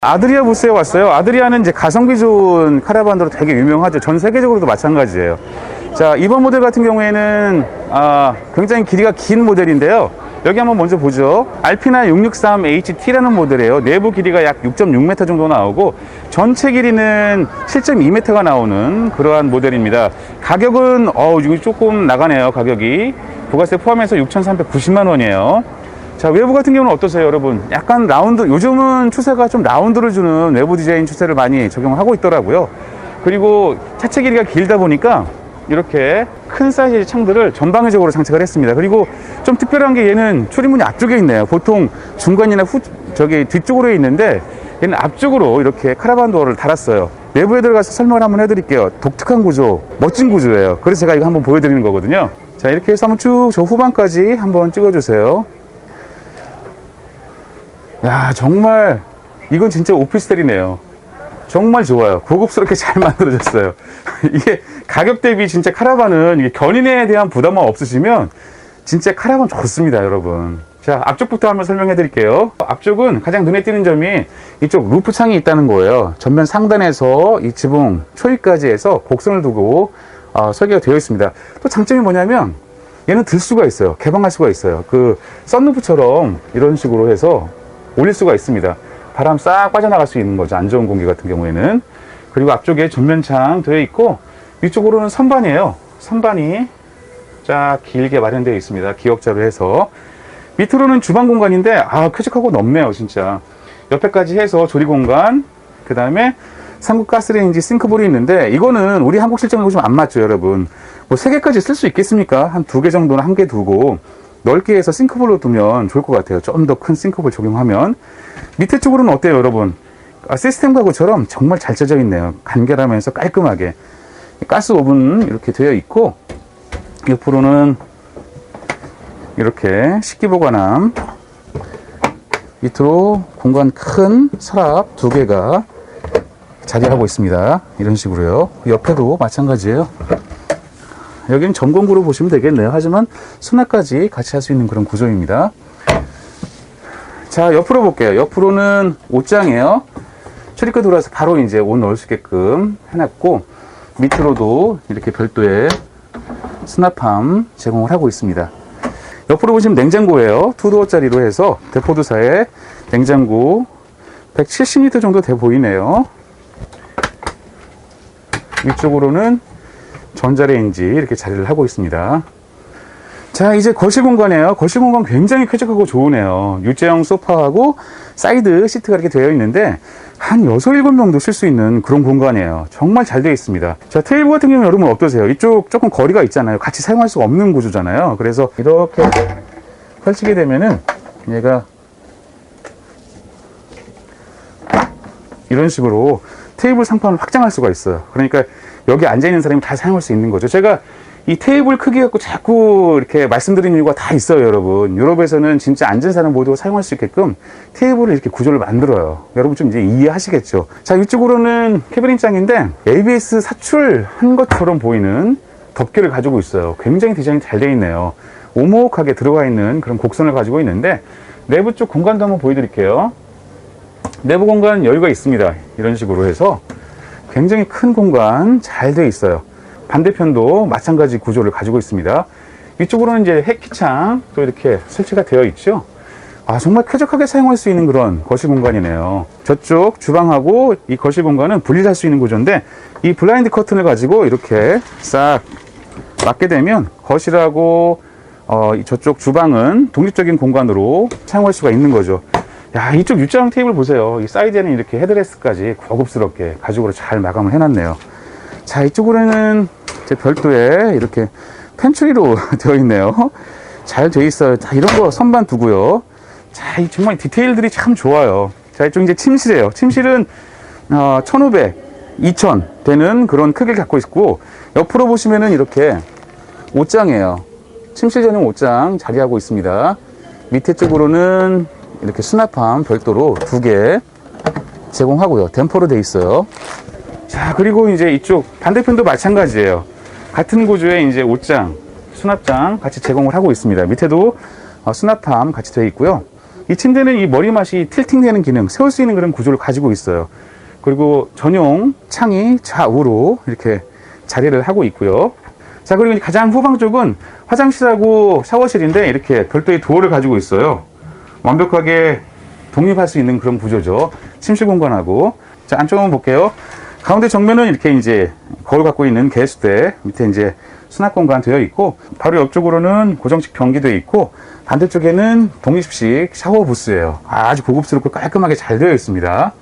아드리아 부스에 왔어요. 아드리아는 이제 가성비 좋은 카라반으로 되게 유명하죠. 전 세계적으로도 마찬가지예요. 자, 이번 모델 같은 경우에는 아, 굉장히 길이가 긴 모델인데요. 여기 한번 먼저 보죠. 알피나 663HT라는 모델이에요. 내부 길이가 약 6.6m 정도 나오고 전체 길이는 7.2m가 나오는 그러한 모델입니다. 가격은 어, 이거 조금 나가네요. 가격이 부가세 포함해서 6,390만 원이에요. 자, 외부 같은 경우는 어떠세요, 여러분? 약간 라운드, 요즘은 추세가 좀 라운드를 주는 외부 디자인 추세를 많이 적용을 하고 있더라고요. 그리고 차체 길이가 길다 보니까 이렇게 큰 사이즈의 창들을 전방위적으로 장착을 했습니다. 그리고 좀 특별한 게 얘는 출입문이 앞쪽에 있네요. 보통 중간이나 후, 저기 뒤쪽으로 있는데 얘는 앞쪽으로 이렇게 카라반 도어를 달았어요. 내부에 들어가서 설명을 한번 해드릴게요. 독특한 구조, 멋진 구조예요. 그래서 제가 이거 한번 보여드리는 거거든요. 자, 이렇게 해서 한번 쭉 저 후반까지 한번 찍어주세요. 야 정말 이건 진짜 오피스텔이네요. 정말 좋아요. 고급스럽게 잘 만들어졌어요. 이게 가격 대비 진짜 카라반은 이게 견인에 대한 부담만 없으시면 진짜 카라반 좋습니다 여러분. 자 앞쪽부터 한번 설명해 드릴게요. 앞쪽은 가장 눈에 띄는 점이 이쪽 루프 창이 있다는 거예요. 전면 상단에서 이 지붕 초입까지 해서 곡선을 두고 어, 설계가 되어 있습니다. 또 장점이 뭐냐면 얘는 들 수가 있어요. 개방할 수가 있어요. 그 썬루프처럼 이런 식으로 해서 올릴 수가 있습니다. 바람 싹 빠져나갈 수 있는 거죠. 안 좋은 공기 같은 경우에는. 그리고 앞쪽에 전면창 되어 있고 위쪽으로는 선반이에요. 선반이 쫙 길게 마련되어 있습니다. 기역자로 해서 밑으로는 주방 공간인데 아 쾌적하고 넓네요 진짜 옆에까지 해서 조리 공간 그 다음에 삼국 가스레인지 싱크볼이 있는데 이거는 우리 한국 실정하고 좀 안 맞죠 여러분 뭐 세 개까지 쓸 수 있겠습니까 한 두 개 정도는 한 개 두고 넓게 해서 싱크볼로 두면 좋을 것 같아요. 좀 더 큰 싱크볼 적용하면. 밑에 쪽으로는 어때요, 여러분? 아, 시스템 가구처럼 정말 잘 짜져 있네요. 간결하면서 깔끔하게. 가스 오븐 이렇게 되어 있고, 옆으로는 이렇게 식기 보관함, 밑으로 공간 큰 서랍 두 개가 자리하고 있습니다. 이런 식으로요. 옆에도 마찬가지예요. 여기는 전공구로 보시면 되겠네요. 하지만 수납까지 같이 할 수 있는 그런 구조입니다. 자, 옆으로 볼게요. 옆으로는 옷장이에요. 출입구 들어와서 바로 이제 옷 넣을 수 있게끔 해놨고, 밑으로도 이렇게 별도의 수납함 제공을 하고 있습니다. 옆으로 보시면 냉장고예요. 투도어짜리로 해서 대포도사의 냉장고 170리터 정도 돼 보이네요. 위쪽으로는 전자레인지 이렇게 자리를 하고 있습니다. 자, 이제 거실 공간이에요. 거실 공간 굉장히 쾌적하고 좋으네요. 유제형 소파하고 사이드 시트가 이렇게 되어 있는데 한 6, 7명도 쉴 수 있는 그런 공간이에요. 정말 잘 되어 있습니다. 자, 테이블 같은 경우는 여러분 어떠세요? 이쪽 조금 거리가 있잖아요. 같이 사용할 수 없는 구조잖아요. 그래서 이렇게 펼치게 되면은 얘가 이런 식으로 테이블 상판을 확장할 수가 있어요. 그러니까 여기 앉아있는 사람이 다 사용할 수 있는 거죠. 제가 이 테이블 크기 갖고 자꾸 이렇게 말씀드리는 이유가 다 있어요, 여러분. 유럽에서는 진짜 앉은 사람 모두 사용할 수 있게끔 테이블을 이렇게 구조를 만들어요. 여러분 좀 이제 이해하시겠죠. 자, 이쪽으로는 캐비닛장인데 ABS 사출한 것처럼 보이는 덮개를 가지고 있어요. 굉장히 디자인이 잘 되어 있네요. 오목하게 들어가 있는 그런 곡선을 가지고 있는데 내부 쪽 공간도 한번 보여드릴게요. 내부 공간 여유가 있습니다. 이런 식으로 해서 굉장히 큰 공간 잘 되어 있어요. 반대편도 마찬가지 구조를 가지고 있습니다. 위쪽으로는 이제 해키창 또 이렇게 설치가 되어 있죠. 아, 정말 쾌적하게 사용할 수 있는 그런 거실 공간이네요. 저쪽 주방하고 이 거실 공간은 분리할 수 있는 구조인데 이 블라인드 커튼을 가지고 이렇게 싹 맞게 되면 거실하고 어, 이 저쪽 주방은 독립적인 공간으로 사용할 수가 있는 거죠. 야, 이쪽 U자형 테이블 보세요. 이 사이드에는 이렇게 헤드레스까지 고급스럽게 가죽으로 잘 마감을 해놨네요. 자, 이쪽으로는 제 별도의 이렇게 펜츄리로 되어 있네요. 잘 되어 있어요. 자, 이런 거 선반 두고요. 자, 이 정말 디테일들이 참 좋아요. 자, 이쪽 이제 침실이에요. 침실은 어, 1500, 2000 되는 그런 크기를 갖고 있고 옆으로 보시면은 이렇게 옷장이에요. 침실 전용 옷장 자리하고 있습니다. 밑에 쪽으로는 이렇게 수납함 별도로 두 개 제공하고요. 댐퍼로 되어 있어요. 자, 그리고 이제 이쪽 반대편도 마찬가지예요. 같은 구조의 이제 옷장, 수납장 같이 제공을 하고 있습니다. 밑에도 어, 수납함 같이 되어 있고요. 이 침대는 이 머리맡이 틸팅되는 기능, 세울 수 있는 그런 구조를 가지고 있어요. 그리고 전용 창이 좌우로 이렇게 자리를 하고 있고요. 자, 그리고 가장 후방 쪽은 화장실하고 샤워실인데 이렇게 별도의 도어를 가지고 있어요. 완벽하게 독립할 수 있는 그런 구조죠. 침실 공간하고. 자, 안쪽 한번 볼게요. 가운데 정면은 이렇게 이제 거울 갖고 있는 개수대, 밑에 이제 수납 공간 되어 있고, 바로 옆쪽으로는 고정식 변기 되어 있고, 반대쪽에는 독립식 샤워 부스예요. 아주 고급스럽고 깔끔하게 잘 되어 있습니다.